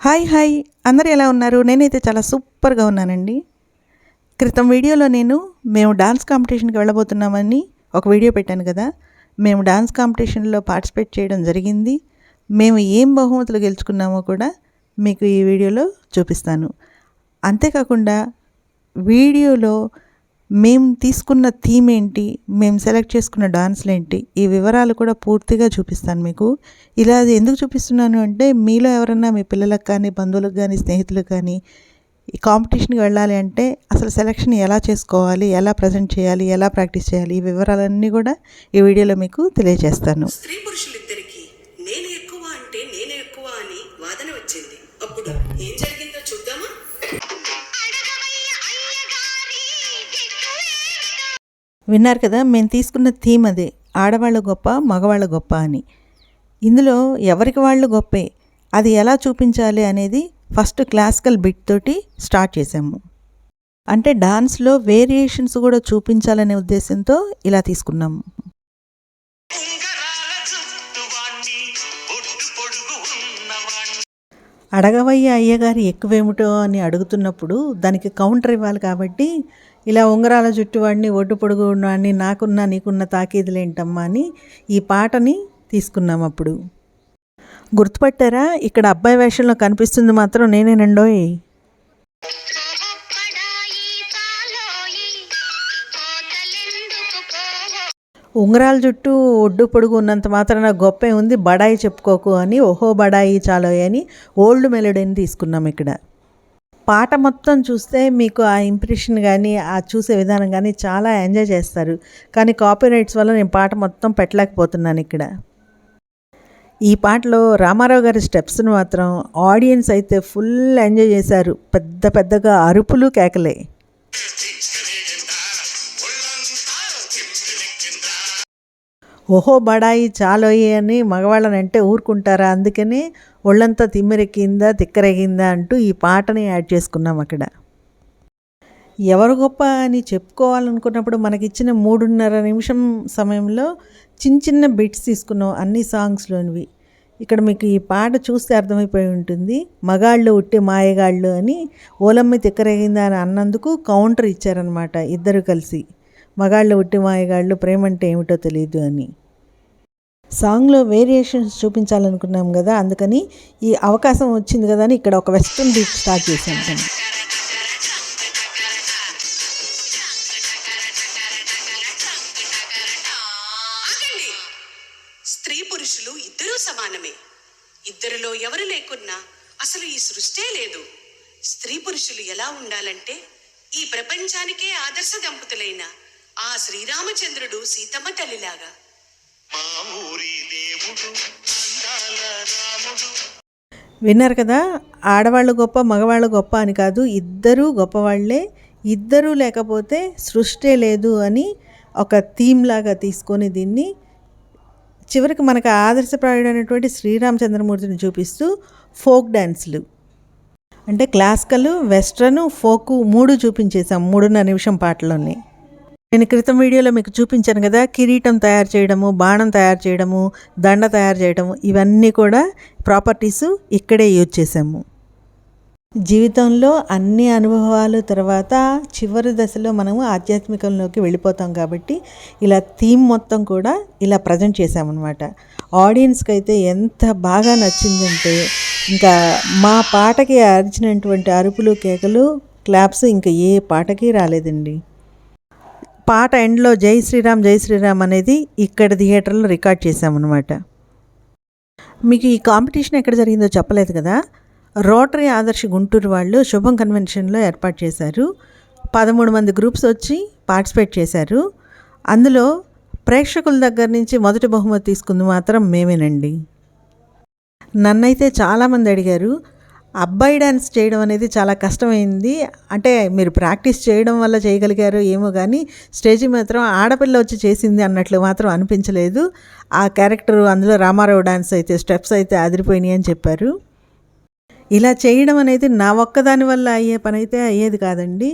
Hi hi. అందరు ఎలా ఉన్నారు? నేనైతే చాలా సూపర్గా ఉన్నానండి. క్రితం వీడియోలో నేను మేము డాన్స్ కాంపిటీషన్కి వెళ్ళబోతున్నామని ఒక వీడియో పెట్టాను కదా. మేము డాన్స్ కాంపిటీషన్లో పార్టిసిపేట్ చేయడం జరిగింది. మేము ఏం బహుమతులు గెలుచుకున్నామో కూడా మీకు ఈ వీడియోలో చూపిస్తాను. అంతేకాకుండా వీడియోలో మేము తీసుకున్న థీమ్ ఏంటి? మేము సెలెక్ట్ చేసుకున్న డాన్స్లు ఏంటి? ఈ వివరాలు కూడా పూర్తిగా చూపిస్తాను మీకు. ఇలా అది ఎందుకు చూపిస్తున్నాను అంటే మీలో ఎవరన్నా మీ పిల్లలకు కానీ బంధువులకు కానీ స్నేహితులకు కానీ ఈ కాంపిటీషన్కి వెళ్ళాలి అంటే అసలు సెలెక్షన్ ఎలా చేసుకోవాలి? ఎలా ప్రజెంట్ చేయాలి? ఎలా ప్రాక్టీస్ చేయాలి? ఈ వివరాలన్నీ కూడా ఈ వీడియోలో మీకు తెలియజేస్తాను. స్త్రీ పురుషులిద్దరికి నేను ఎక్కువ అంటే నేను ఎక్కువ అని వాదన వచ్చింది. అప్పుడు ఏం జరిగిందో విన్నారు కదా మేము తీసుకున్న థీమ్ అదే ఆడవాళ్ళ గొప్ప మగవాళ్ళ గొప్ప అని. ఇందులో ఎవరికి వాళ్ళు గొప్పే అది ఎలా చూపించాలి అనేది ఫస్ట్ క్లాసికల్ బిట్ తోటి స్టార్ట్ చేసాము అంటే డాన్స్లో వేరియేషన్స్ కూడా చూపించాలనే ఉద్దేశంతో ఇలా తీసుకున్నాము. అడగవయ్య అయ్యగారి ఎక్కువేమిటో అని అడుగుతున్నప్పుడు దానికి కౌంటర్ ఇవ్వాలి కాబట్టి ఇలా ఉంగరాల జుట్టువాడిని ఒడ్డు పొడుగు వాడిని నాకున్న నీకున్న తాకీదులేంటమ్మా అని ఈ పాటని తీసుకున్నాం అప్పుడు. గుర్తుపట్టారా? ఇక్కడ అబ్బాయి వేషంలో కనిపిస్తుంది మాత్రం నేనేనండోయ్. ఉంగరాల జుట్టు ఒడ్డు పొడుగు ఉన్నంత మాత్రాన గొప్పే ఉంది. బడాయి చెప్పుకోకు అని ఓహో బడాయి చాలోయ్ అని ఓల్డ్ మెలోడీని తీసుకున్నాం ఇక్కడ. పాట మొత్తం చూస్తే మీకు ఆ ఇంప్రెషన్ కానీ ఆ చూసే విధానం కానీ చాలా ఎంజాయ్ చేస్తారు. కానీ కాపీరైట్స్ వల్ల నేను పాట మొత్తం పెట్టలేకపోతున్నాను ఇక్కడ. ఈ పాటలో రామారావు గారి స్టెప్స్ను మాత్రం ఆడియన్స్ అయితే ఫుల్ ఎంజాయ్ చేశారు. పెద్ద పెద్దగా అరుపులు కేకలే. ఓహో బడాయి చాలోయి అని మగవాళ్ళని అంటే ఊరుకుంటారా? అందుకనే ఒళ్ళంతా తిమ్మిరెక్కిందా తిక్కరెగిందా అంటూ ఈ పాటని యాడ్ చేసుకున్నాం అక్కడ. ఎవరు గొప్ప అని చెప్పుకోవాలనుకున్నప్పుడు మనకిచ్చిన మూడున్నర నిమిషం సమయంలో చిన్న చిన్న బిట్స్ తీసుకున్నాం అన్ని సాంగ్స్లోనివి. ఇక్కడ మీకు ఈ పాట చూస్తే అర్థమైపోయి ఉంటుంది. మగాళ్ళు ఉట్టి మాయగాళ్ళు అని ఓలమ్మి తిక్కరేగిందా అని అన్నందుకు కౌంటర్ ఇచ్చారనమాట ఇద్దరు కలిసి. మగాళ్ళు ఉట్టి మాయగాళ్ళు ప్రేమంటే ఏమిటో తెలియదు అని. సాంగ్లో వేరియేషన్స్ చూపించాలనుకున్నాం కదా అందుకని ఈ అవకాశం వచ్చింది కదా అని ఇక్కడ ఒక వెస్ట్రన్ బీట్ స్టార్ట్ చేశాం. స్త్రీ పురుషులు ఇద్దరూ సమానమే. ఇద్దరిలో ఎవరు లేకున్నా అసలు ఈ సృష్టే లేదు. స్త్రీ పురుషులు ఎలా ఉండాలంటే ఈ ప్రపంచానికే ఆదర్శ దంపతులైన ఆ శ్రీరామచంద్రుడు సీతమ్మ తల్లిలాగా. మా ఊరి దేవుడు అందాల రాముడు. విన్నారు కదా ఆడవాళ్ళు గొప్ప మగవాళ్ళు గొప్ప అని కాదు ఇద్దరూ గొప్పవాళ్ళే ఇద్దరూ లేకపోతే సృష్టే లేదు అని ఒక థీమ్ లాగా తీసుకొని దీన్ని చివరికి మనకు ఆదర్శప్రాయుడైనటువంటి శ్రీరామచంద్రమూర్తిని చూపిస్తూ ఫోక్ డ్యాన్స్లు అంటే క్లాసికల్ వెస్ట్రన్ ఫోకు మూడు చూపించేసాం మూడున్నర నిమిషం పాటలోనే. నేను క్రితం వీడియోలో మీకు చూపించాను కదా కిరీటం తయారు చేయడము బాణం తయారు చేయడము దండ తయారు చేయడము ఇవన్నీ కూడా ప్రాపర్టీస్ ఇక్కడే యూజ్ చేసాము జీవితంలో అన్ని అనుభవాలు తర్వాత చివరి దశలో మనము ఆధ్యాత్మికంలోకి వెళ్ళిపోతాం కాబట్టి ఇలా థీమ్ మొత్తం కూడా ఇలా ప్రజెంట్ చేసామన్నమాట ఆడియన్స్కి అయితే ఎంత బాగా నచ్చిందంటే ఇంకా మా పాటకి అరిచినటువంటి అరుపులు కేకలు క్లాప్స్ ఇంకా ఏ పాటకి రాలేదండి. పాట ఎండ్లో జై శ్రీరామ్ జై శ్రీరామ్ అనేది ఇక్కడ థియేటర్లో రికార్డ్ చేశామన్నమాట. మీకు ఈ కాంపిటీషన్ ఎక్కడ జరిగిందో చెప్పలేదు కదా? రోటరీ ఆదర్శ గుంటూరు వాళ్ళు శుభం కన్వెన్షన్లో ఏర్పాటు చేశారు. పదమూడు మంది గ్రూప్స్ వచ్చి పార్టిసిపేట్ చేశారు. అందులో ప్రేక్షకుల దగ్గర నుంచి మొదటి బహుమతి తీసుకుంది మాత్రం మేమేనండి. నన్నైతే చాలామంది అడిగారు అబ్బాయి డ్యాన్స్ చేయడం అనేది చాలా కష్టమైంది. అంటే మీరు ప్రాక్టీస్ చేయడం వల్ల చేయగలిగారు ఏమో కానీ స్టేజ్ మాత్రం ఆడపిల్ల వచ్చి చేసింది అన్నట్లు మాత్రం అనిపించలేదు. ఆ క్యారెక్టర్ అందులో రామారావు డ్యాన్స్ అయితే స్టెప్స్ అయితే అదిరిపోయినాయి అని చెప్పారు. ఇలా చేయడం అనేది నా ఒక్కదాని వల్ల అయ్యే పని అయితే అయ్యేది కాదండి.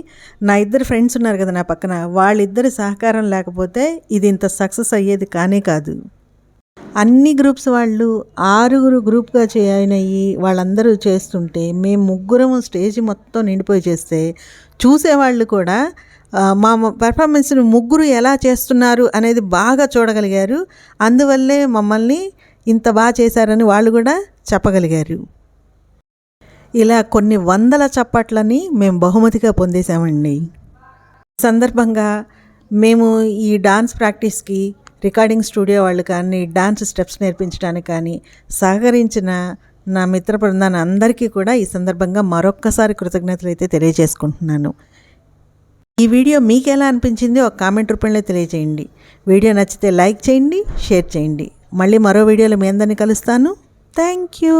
నా ఇద్దరు ఫ్రెండ్స్ ఉన్నారు కదా నా పక్కన వాళ్ళిద్దరి సహకారం లేకపోతే ఇది ఇంత సక్సెస్ అయ్యేది కానే కాదు. అన్ని గ్రూప్స్ వాళ్ళు ఆరుగురు గ్రూప్గా జాయిన్ అయ్యి వాళ్ళందరూ చేస్తుంటే మేము ముగ్గురము స్టేజ్ మొత్తం నిండిపోయి చేస్తే చూసేవాళ్ళు కూడా మా పెర్ఫార్మెన్స్ని ముగ్గురు ఎలా చేస్తున్నారు అనేది బాగా చూడగలిగారు. అందువల్లే మమ్మల్ని ఇంత బాగా చేశారని వాళ్ళు కూడా చెప్పగలిగారు. ఇలా కొన్ని వందల చప్పట్లని మేము బహుమతిగా పొందేశామండి. సందర్భంగా మేము ఈ డాన్స్ ప్రాక్టీస్కి రికార్డింగ్ స్టూడియో వాళ్ళు కానీ డాన్స్ స్టెప్స్ నేర్పించడానికి కానీ సహకరించిన నా మిత్ర బృందాన్ని అందరికీ కూడా ఈ సందర్భంగా మరొక్కసారి కృతజ్ఞతలు అయితే తెలియజేసుకుంటున్నాను. ఈ వీడియో మీకు ఎలా అనిపించింది ఒక కామెంట్ రూపంలో తెలియజేయండి. వీడియో నచ్చితే లైక్ చేయండి షేర్ చేయండి. మళ్ళీ మరో వీడియోలో మీ అందరినీ కలుస్తాను. Thank you.